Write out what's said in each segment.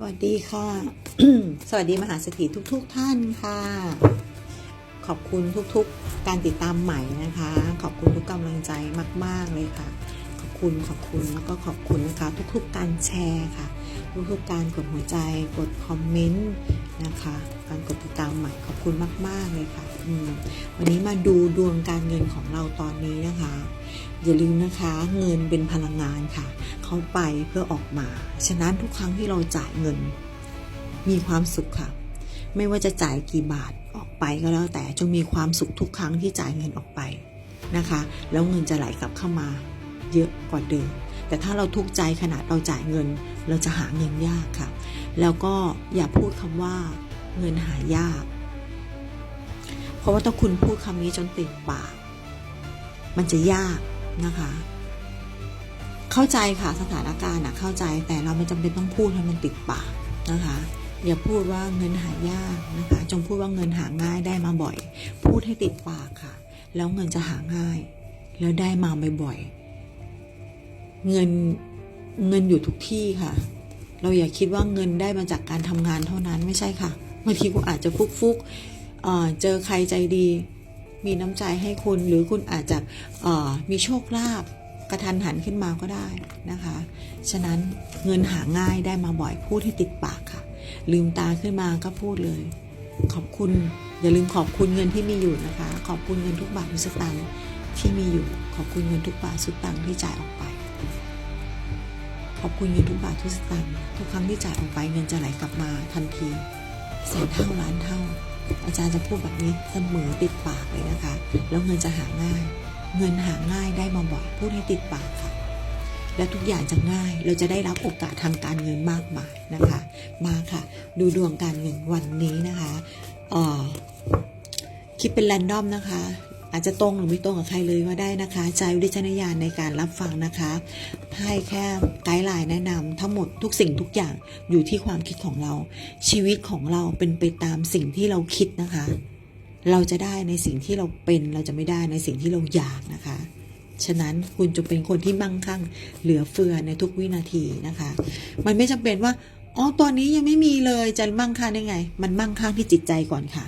สวัสดีค่ะ สวัสดีมหาเศรษฐีทุกๆท่านค่ะ ขอบคุณทุกๆ การติดตามใหม่นะคะ ขอบคุณทุกกำลังใจมาก ๆ เลยค่ะ ขอบคุณขอบคุณแล้วก็ขอบคุณนะคะ ทุกๆ การแชร์ค่ะ ทุกๆ การกดหัวใจกดคอมเมนต์นะคะ การกดติดตามใหม่ คุณมาก ๆ เลยค่ะวันนี้มาดูดวงการเงินของเราตอนนี้นะคะ อย่าลืมนะคะเงินเป็นพลังงานค่ะ เขาไปเพื่อออกมา ฉะนั้นทุกครั้งที่เราจ่ายเงิน มีความสุขค่ะ ไม่ว่าจะจ่ายกี่บาทออกไปก็แล้วแต่จงมีความสุขทุกครั้งที่จ่ายเงินออกไปนะคะ แล้วเงินจะไหลกลับเข้ามาเยอะกว่าเดิมแต่ถ้าเราทุกข์ใจขนาดเราจ่ายเงิน เราจะหาเงินยากค่ะ แล้วก็อย่าพูดคำว่าเงินหายาก เพราะว่าถ้าคุณพูดคำนี้จนติดปาก มันจะยากนะคะ เข้าใจค่ะสถานการณ์นะเข้าใจแต่เราไม่จำเป็นต้องพูดให้มันติดปากนะคะอย่าพูดว่าเงินหายากนะคะ จงพูดว่าเงินหาง่ายได้มาบ่อย พูดให้ติดปากค่ะ แล้วเงินจะหาง่าย แล้วได้มาบ่อยๆเงินเงินอยู่ทุกที่ค่ะ เราอย่าคิดว่าเงินได้มาจากการทำงานเท่านั้นไม่ใช่ค่ะบางทีคุณอาจจะฟุกฟุก เจอใครใจดี มีน้ำใจให้คุณหรือคุณอาจจะมีโชคลาภกระทันหันขึ้นมาก็ได้นะคะ ฉะนั้นเงินหาง่ายได้มาบ่อยพูดให้ติดปากค่ะ ลืมตาขึ้นมาก็พูดเลย ขอบคุณอย่าลืมขอบคุณเงินที่มีอยู่นะคะ ขอบคุณเงินทุกบาททุกสตางค์ที่มีอยู่ ขอบคุณเงินทุกบาททุกสตางค์ที่จ่ายออกไป ขอบคุณเงินทุกบาททุกสตางค์ทุกครั้งที่จ่ายออกไปเงินจะไหลกลับมาทันทีแสนเท่าล้านเท่า อาจารย์จะพูดแบบนี้เสมอติดปากเลยนะคะ แล้วเงินจะหาง่าย เงินหาง่ายได้มาบ่อยพูดให้ติดปากค่ะ แล้วทุกอย่างจะง่าย เราจะได้รับโอกาสทางการเงินมากมายนะคะ มาค่ะ ดูดวงการเงินวันนี้นะคะออคิดเป็นแรนดอมนะคะ อาจจะตรงหรือไม่ตรงกับใครเลยก็ได้นะคะ ใช้วิจารณญาณในการรับฟังนะคะให้แค่ไกด์ไลน์แนะนำทั้งหมดทุกสิ่งทุกอย่างอยู่ที่ความคิดของเรา ชีวิตของเราเป็นไปตามสิ่งที่เราคิดนะคะ เราจะได้ในสิ่งที่เราเป็นเราจะไม่ได้ในสิ่งที่เราอยากนะคะ ฉะนั้นคุณจะเป็นคนที่มั่งคั่งเหลือเฟือในทุกวินาทีนะคะ มันไม่จำเป็นว่าอ๋อตอนนี้ยังไม่มีเลยจะมั่งคั่งได้ไง มันมั่งคั่งที่จิตใจก่อนค่ะ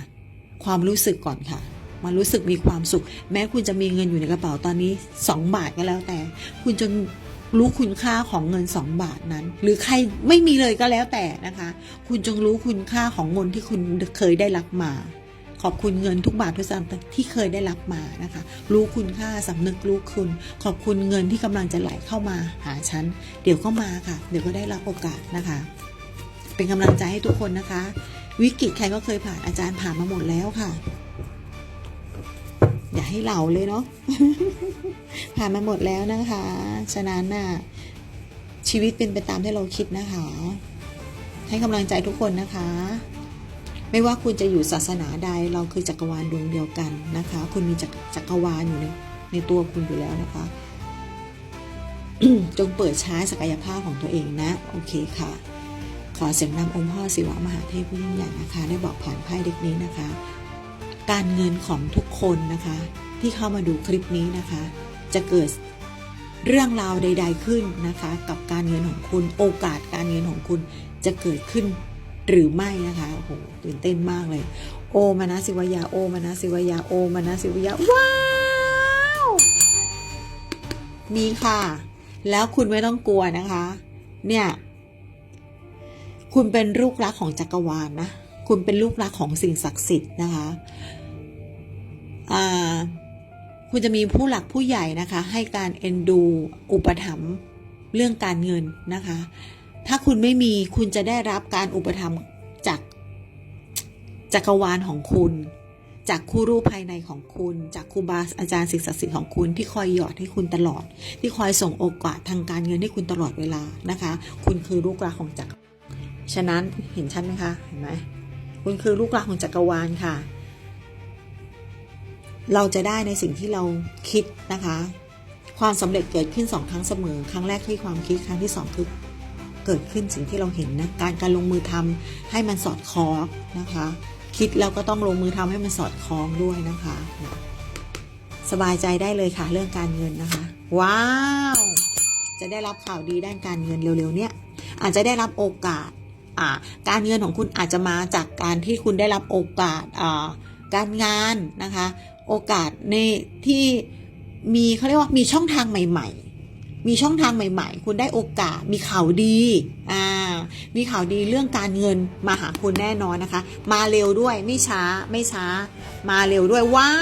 ความรู้สึกก่อนค่ะ มันรู้สึกมีความสุข แม้คุณจะมีเงินอยู่ในกระเป๋าตอนนี้ 2 บาทก็แล้วแต่ คุณจนรู้คุณค่าของเงิน 2 บาทนั้น หรือใครไม่มีเลยก็แล้วแต่นะคะ คุณจงรู้คุณค่าของเงินที่คุณเคยได้รับมา ขอบคุณเงินทุกบาททุกสตางค์ที่เคยได้รับมานะคะ รู้คุณค่าสำนึกรู้คุณ ขอบคุณเงินที่กำลังจะไหลเข้ามาหาฉันเดี๋ยวก็มาค่ะ เดี๋ยวก็ได้รับโอกาสนะคะ เป็นกำลังใจให้ทุกคนนะคะ วิกฤตใครก็เคยผ่านอาจารย์ผ่านมาหมดแล้วค่ะ ให้เหล่าเลยเนาะผ่านมาหมดแล้วนะคะ ฉะนั้นน่ะชีวิตเป็นไปตามที่เราคิดนะคะ ให้กำลังใจทุกคนนะคะ ไม่ว่าคุณจะอยู่ศาสนาใดเราคือจักรวาลดวงเดียวกันนะคะ คุณมีจักรจักรวาลอยู่ในในตัวคุณอยู่แล้วนะคะ จงเปิดใช้ศักยภาพของตัวเองนะ โอเคค่ะ ขอเสียงนำองค์พ่อศิวะมหาเทพผู้ยิ่งใหญ่นะคะ ได้บอกผ่านไพ่เด็กนี้นะคะ การเงินของทุกคนนะคะ ที่เข้ามาดูคลิปนี้นะคะ จะเกิดเรื่องราวใด ๆขึ้นนะคะ กับการเงินของคุณโอกาสการเงินของคุณจะเกิดขึ้นหรือไม่นะคะโอ้โหตื่นเต้นมากเลย โอมานะสิวยาโอมานะสิวยาโอมานะสิวยาว้าวมีค่ะ แล้วคุณไม่ต้องกลัวนะคะ เนี่ย คุณเป็นลูกรักของจักรวาลนะ คุณเป็นลูกรักของสิ่งศักดิ์สิทธิ์นะคะคุณจะมีผู้หลักผู้ใหญ่นะคะ ให้การเอ็นดู อุปถัมภ์เรื่องการเงินนะคะ ถ้าคุณไม่มีคุณจะได้รับการอุปถัมภ์จากจักรวาลของคุณ จากคู่รูปภายในของคุณ จากครูบาอาจารย์สิ่งศักดิ์สิทธิ์ของคุณที่คอยหยอดให้คุณตลอด ที่คอยส่งโอกาสทางการเงินให้คุณตลอดเวลานะคะ คุณคือลูกรักของจักร ฉะนั้นเห็นชัดไหมคะ เห็นไหม คุณคือลูกรักของจักรวาลค่ะ เราจะได้ในสิ่งที่เราคิดนะคะ ความสำเร็จเกิดขึ้นสองครั้งเสมอ ครั้งแรกที่ความคิดครั้งที่สองคือเกิดขึ้นสิ่งที่เราเห็นนะการการลงมือทำให้มันสอดคล้องนะคะ คิดแล้วก็ต้องลงมือทำให้มันสอดคล้องด้วยนะคะ สบายใจได้เลยค่ะเรื่องการเงินนะคะ ว้าว จะได้รับข่าวดีด้านการเงินเร็วๆ เนี้ยอาจจะได้รับโอกาส การเงินของคุณอาจจะมาจากการที่คุณได้รับโอกาสการงานนะคะ โอกาสในที่มีเขาเรียกว่ามีช่องทางใหม่ ๆ มีช่องทางใหม่ ๆ คุณได้โอกาสมีข่าวดีอ่ามีข่าวดีเรื่องการเงินมาหาคุณแน่นอนนะคะ มาเร็วด้วยไม่ช้าไม่ช้า มาเร็วด้วยว้า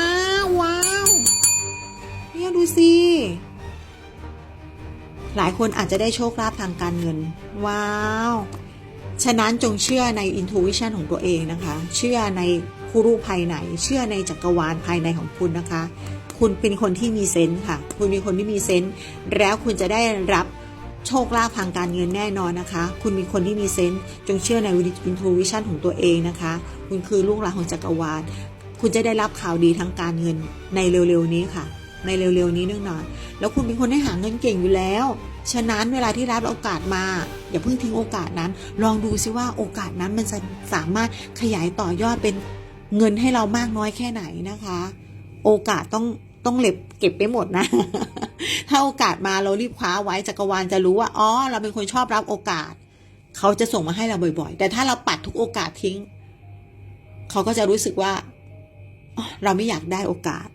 วว้าวเนี่ยดูสิหลายคนอาจจะได้โชคลาภทางการเงิน ว้าว ฉะนั้นจงเชื่อใน intuition ของตัวเองนะคะ เชื่อในผู้รู้ภายใน เชื่อในจักรวาลภายในของคุณนะคะ คุณเป็นคนที่มีเซนส์ค่ะ คุณเป็นคนที่มีเซนส์แล้วคุณจะได้รับโชคลาภทางการเงินแน่นอนนะคะ คุณเป็นคนที่มีเซนส์จงเชื่อใน intuition ของตัวเองนะคะ คุณคือลูกหลานของจักรวาล คุณจะได้รับข่าวดีทางการเงินในเร็วๆนี้ค่ะ ในเร็วๆนี้แน่นอนแล้วคุณเป็นคนที่หาเงินเก่งอยู่แล้ว ฉะนั้นเวลาที่รับโอกาสมาอย่าเพิ่งทิ้งโอกาสนั้น ลองดูซิว่าโอกาสนั้นมันจะสามารถขยายต่อยอดเป็นเงินให้เรามากน้อยแค่ไหนนะคะ โอกาสต้องต้องเล็บเก็บไปหมดนะ ถ้าโอกาสมาเรารีบคว้าไว้จักรวาลจะรู้ว่าอ๋อเราเป็นคนชอบรับโอกาส เขาจะส่งมาให้เราบ่อย ๆ แต่ถ้าเราปัดทุกโอกาสทิ้ง เขาก็จะรู้สึกว่าเราไม่อยากได้โอกาส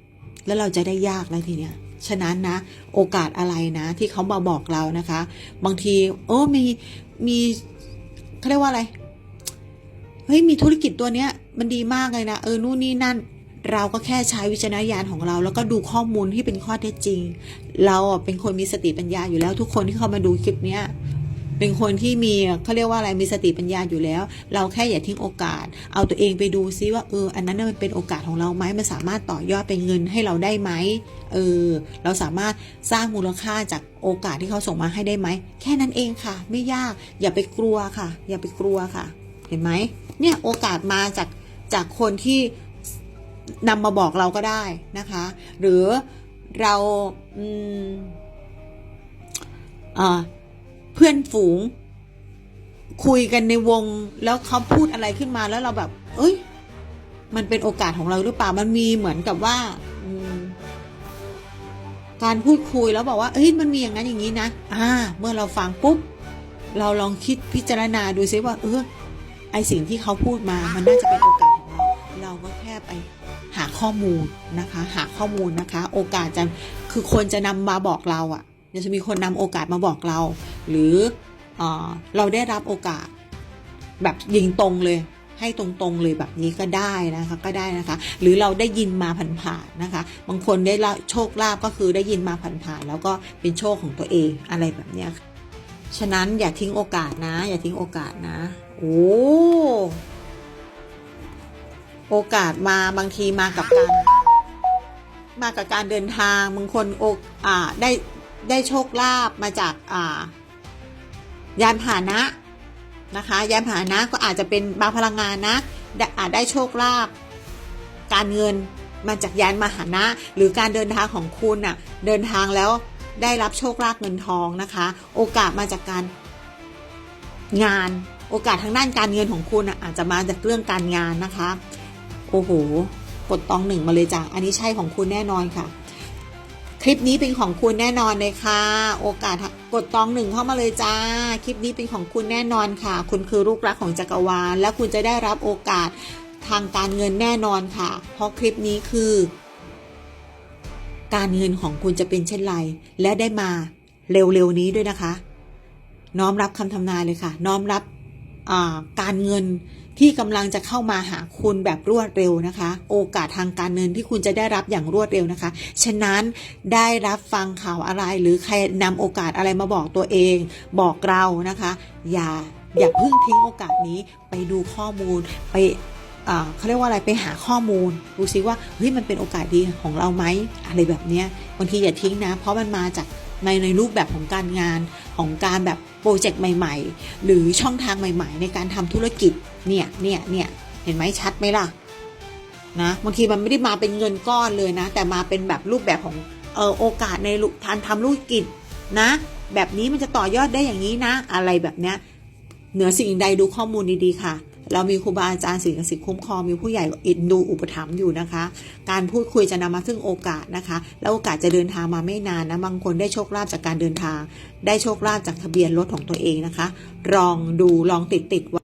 แล้วเราจะได้ยากแล้วทีเนี้ย ฉะนั้นนะ โอกาสอะไรนะ ที่เขามาบอกเรานะคะ บางทีโอ้มีมีเขาเรียกว่าอะไรเฮ้ยมีธุรกิจตัวเนี้ย มันดีมากเลยนะเออนู่นนี่นั่น เราก็แค่ใช้วิจารณญาณของเรา แล้วก็ดูข้อมูลที่เป็นข้อเท็จจริง เราเป็นคนมีสติปัญญาอยู่แล้วทุกคนที่เข้ามาดูคลิปเนี้ย เป็นคนที่มีเขาเรียกว่าอะไรมีสติปัญญาอยู่แล้ว เราแค่อย่าทิ้งโอกาส เอาตัวเองไปดูซิว่าเอออันนั้นมันเป็นโอกาสของเราไหมมันสามารถต่อยอดเป็นเงินให้เราได้ไหมเออเราสามารถสร้างมูลค่าจากโอกาสที่เขาส่งมาให้ได้ไหม แค่นั้นเองค่ะ ไม่ยากอย่าไปกลัวค่ะ อย่าไปกลัวค่ะ เห็นไหมเนี่ยโอกาสมาจากจากคนที่นำมาบอกเราก็ได้นะคะ หรือเราอืมอ่า เพื่อนฝูง คุยกันในวง แล้วเขาพูดอะไรขึ้นมาแล้วเราแบบ เอ้ย มันเป็นโอกาสของเราหรือเปล่ามันมีเหมือนกับว่าการพูดคุยแล้วบอกว่าเอ้ยมันมีอย่างนั้นอย่างนี้นะอ่า เมื่อเราฟังปุ๊บ เราลองคิดพิจารณาดูซิว่า เออไอสิ่งที่เขาพูดมา มันน่าจะเป็นโอกาสของเราเราก็แค่ไปหาข้อมูลนะคะ หาข้อมูลนะคะ โอกาสจะคือคนจะนำมาบอกเราอะ่ะ เดี๋ยจะมีคนนำโอกาสมาบอกเรา หรือเอเราได้รับโอกาสแบบยิงตรงเลย ให้ตรงๆเลยแบบนี้ก็ได้นะคะก็ได้นะคะ หรือเราได้ยินมาผ่านๆนะคะ บางคนได้โชคลาภก็คือได้ยินมาผ่านๆแล้วก็เป็นโชคของตัวเองอะไรแบบเนี้ยค่ะฉะนั้นอย่าทิ้งโอกาสนะ อย่าทิ้งโอกาสนะโอ้โอกาสมาบางทีมากับการมากับการเดินทางบางคนโอกอ่าได้ ได้โชคลาภมาจากยานพาหนะนะคะยานพาหนะก็อาจจะเป็นบางพลังงานนะอาจได้โชคลาภการเงินมาจากยานมหานะหรือการเดินทางของคุณน่ะเดินทางแล้วได้รับโชคลาภเงินทองนะคะ โอกาสมาจากการงานโอกาสทางด้านการเงินของคุณน่ะอาจจะมาจากเรื่องการงานนะคะ โอ้โหกดตองหนึ่งมาเลยจ้ะอันนี้ใช่ของคุณแน่นอนค่ะ คลิปนี้เป็นของคุณแน่นอนเลยค่ะ โอกาสกดตองหนึ่งเข้ามาเลยจ้า คลิปนี้เป็นของคุณแน่นอนค่ะ คุณคือลูกรักของจักรวาล และคุณจะได้รับโอกาสทางการเงินแน่นอนค่ะ เพราะคลิปนี้คือ การเงินของคุณจะเป็นเช่นไร และได้มาเร็วๆนี้ด้วยนะคะ น้อมรับคำทำนายเลยค่ะ น้อมรับการเงิน ที่กำลังจะเข้ามาหาคุณแบบรวดเร็วนะคะ โอกาสทางการเงินที่คุณจะได้รับอย่างรวดเร็วนะคะ ฉะนั้นได้รับฟังข่าวอะไร หรือใครนำโอกาสอะไรมาบอกตัวเอง บอกเรานะคะ อย่าอย่าเพิ่งทิ้งโอกาสนี้ไปดูข้อมูลไปเขาเรียกว่าอะไรไปหาข้อมูลดูซิว่าเฮ้ยมันเป็นโอกาสดีของเราไหมอะไรแบบเนี้ยบางทีอย่าทิ้งนะ เพราะมันมาจาก ในในรูปแบบของการงานของการแบบโปรเจกต์ใหม่ ๆ หรือช่องทางใหม่ ๆ ในการทำธุรกิจเนี่ยเนี่ยเนี่ยเห็นไหมชัดไหมล่ะนะบางทีมันไม่ได้มาเป็นเงินก้อนเลยนะ แต่มาเป็นแบบรูปแบบของเออโอกาสในทานทำธุรกิจนะ แบบนี้มันจะต่อยอดได้อย่างนี้นะ อะไรแบบเนี้ยเหนือสิ่งใดดูข้อมูลดีๆค่ะ เรามีครูบาอาจารย์สิ่งศักดิ์สิทธิ์คุ้มครองมีผู้ใหญ่อินดูอุปถัมภ์อยู่นะคะ การพูดคุยจะนำมาซึ่งโอกาสนะคะ แล้วโอกาสจะเดินทางมาไม่นานนะบางคนได้โชคลาภจากการเดินทาง ได้โชคลาภจากทะเบียนรถของตัวเองนะคะลองดูลองติดติดๆไว้